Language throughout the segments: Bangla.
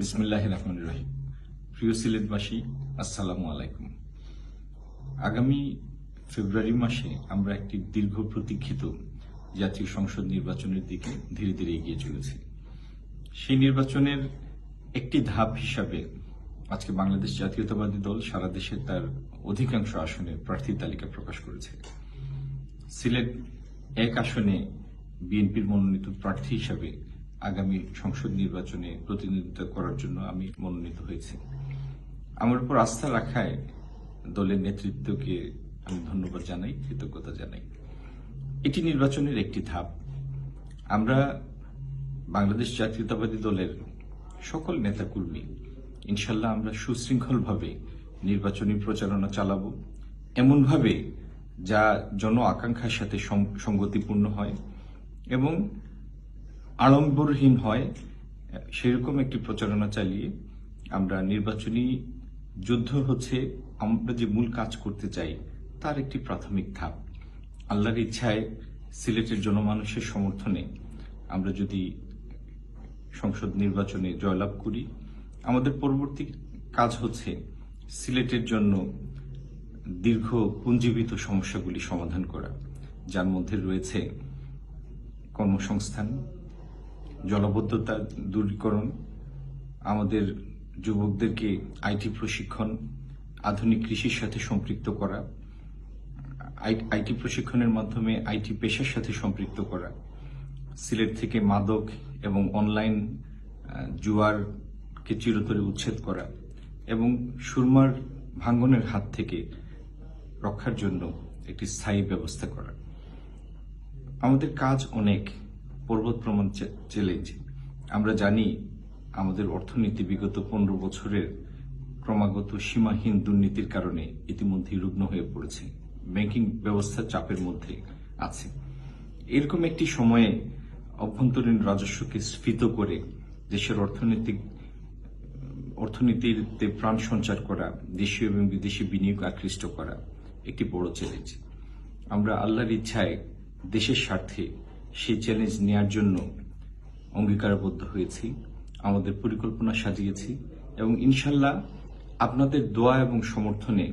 বিসমিল্লাহ রহমান রহিম। প্রিয় সিলেটবাসী, আসসালামু আলাইকুম। আগামী ফেব্রুয়ারি মাসে আমরা একটি দীর্ঘ প্রতীক্ষিত জাতীয় সংসদ নির্বাচনের দিকে ধীরে ধীরে এগিয়ে চলেছি। সেই নির্বাচনের একটি ধাপ হিসাবে আজকে বাংলাদেশ জাতীয়তাবাদী দল সারা দেশে তার অধিকাংশ আসনে প্রার্থী তালিকা প্রকাশ করেছে। সিলেট এক আসনে বিএনপির মনোনীত প্রার্থী হিসাবে আগামী সংসদ নির্বাচনে প্রতিনিধিত্ব করার জন্য আমি মনোনীত হয়েছি। আমার উপর আস্থা রাখায় দলের নেতৃত্বকে আমি ধন্যবাদ জানাই, কৃতজ্ঞতা জানাই। এটি নির্বাচনের একটি ধাপ। আমরা বাংলাদেশ জাতীয়তাবাদী দলের সকল নেতাকর্মী, ইনশাল্লাহ আমরা সুশৃঙ্খলভাবে নির্বাচনী প্রচারণা চালাবো। এমনভাবে যা জন আকাঙ্ক্ষার সাথে সঙ্গতিপূর্ণ হয় এবং আড়ম্বরহীন হয়, সেরকম একটি প্রচারণা চালিয়ে আমরা নির্বাচনী যুদ্ধ হচ্ছে, আমরা যে মূল কাজ করতে চাই, তার একটি প্রাথমিক ধাপ। আল্লাহর ইচ্ছায় সিলেটের জনমানুষের সমর্থনে আমরা যদি সংসদ নির্বাচনে জয়লাভ করি, আমাদের পরবর্তী কাজ হচ্ছে সিলেটের জন্য দীর্ঘ পুঞ্জীবিত সমস্যাগুলি সমাধান করা। যার মধ্যে রয়েছে কর্মসংস্থান জলবদ্ধতা দূরীকরণ, আমাদের যুবকদেরকে আইটি প্রশিক্ষণ, আধুনিক কৃষির সাথে সম্পৃক্ত করা, আই- আইটি প্রশিক্ষণের মাধ্যমে আইটি পেশার সাথে সম্পৃক্ত করা, সিলেট থেকে মাদক এবং অনলাইন জুয়ারকে চিরতরে উচ্ছেদ করা এবং সুরমার ভাঙ্গনের হাত থেকে রক্ষার জন্য একটি স্থায়ী ব্যবস্থা করা। আমাদের কাজ অনেক। পর্বত প্রমাণ চে- চ্যালেঞ্জ আমরা জানি আমাদের অর্থনীতি বিগত পনেরো বছরের ক্রমাগত সীমাহীন দুর্নীতির কারণে ইতিমধ্যেই রুগ্ন হয়ে পড়েছে। ব্যাংকিং ব্যবস্থা চাপের মধ্যে আছে। এরকম একটি সময়ে অভ্যন্তরীণ রাজস্বকে স্ফীত করে দেশের অর্থনৈতিক অর্থনীতিতে প্রাণ সঞ্চার করা, দেশীয় এবং বিদেশি বিনিয়োগ আকৃষ্ট করা একটি বড় চ্যালেঞ্জ আমরা আল্লাহর ইচ্ছায় দেশের স্বার্থে সেই চ্যালেঞ্জ নেয়ার জন্য অঙ্গীকারবদ্ধ হয়েছি, আমাদের পরিকল্পনা সাজিয়েছি এবং ইনশাল্লাহ আপনাদের দোয়া এবং সমর্থনে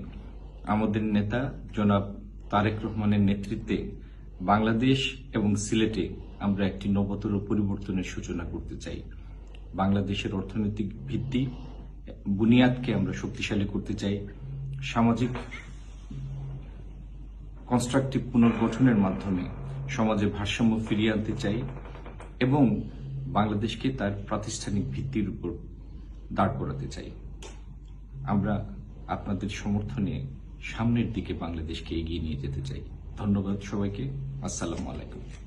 আমাদের নেতা জনাব তারেক রহমানের নেতৃত্বে বাংলাদেশ এবং সিলেটে আমরা একটি নবতর পরিবর্তনের সূচনা করতে চাই। বাংলাদেশের অর্থনৈতিক ভিত্তি বুনিয়াদকে আমরা শক্তিশালী করতে চাই। সামাজিক কনস্ট্রাকটিভ পুনর্গঠনের মাধ্যমে সমাজে ভারসাম্য ফিরিয়ে আনতে চাই এবং বাংলাদেশকে তার প্রাতিষ্ঠানিক ভিত্তির উপর দাঁড় করাতে চাই। আমরা আপনাদের সমর্থনে সামনের দিকে বাংলাদেশকে এগিয়ে নিয়ে যেতে চাই। ধন্যবাদ সবাইকে। আসসালামু আলাইকুম।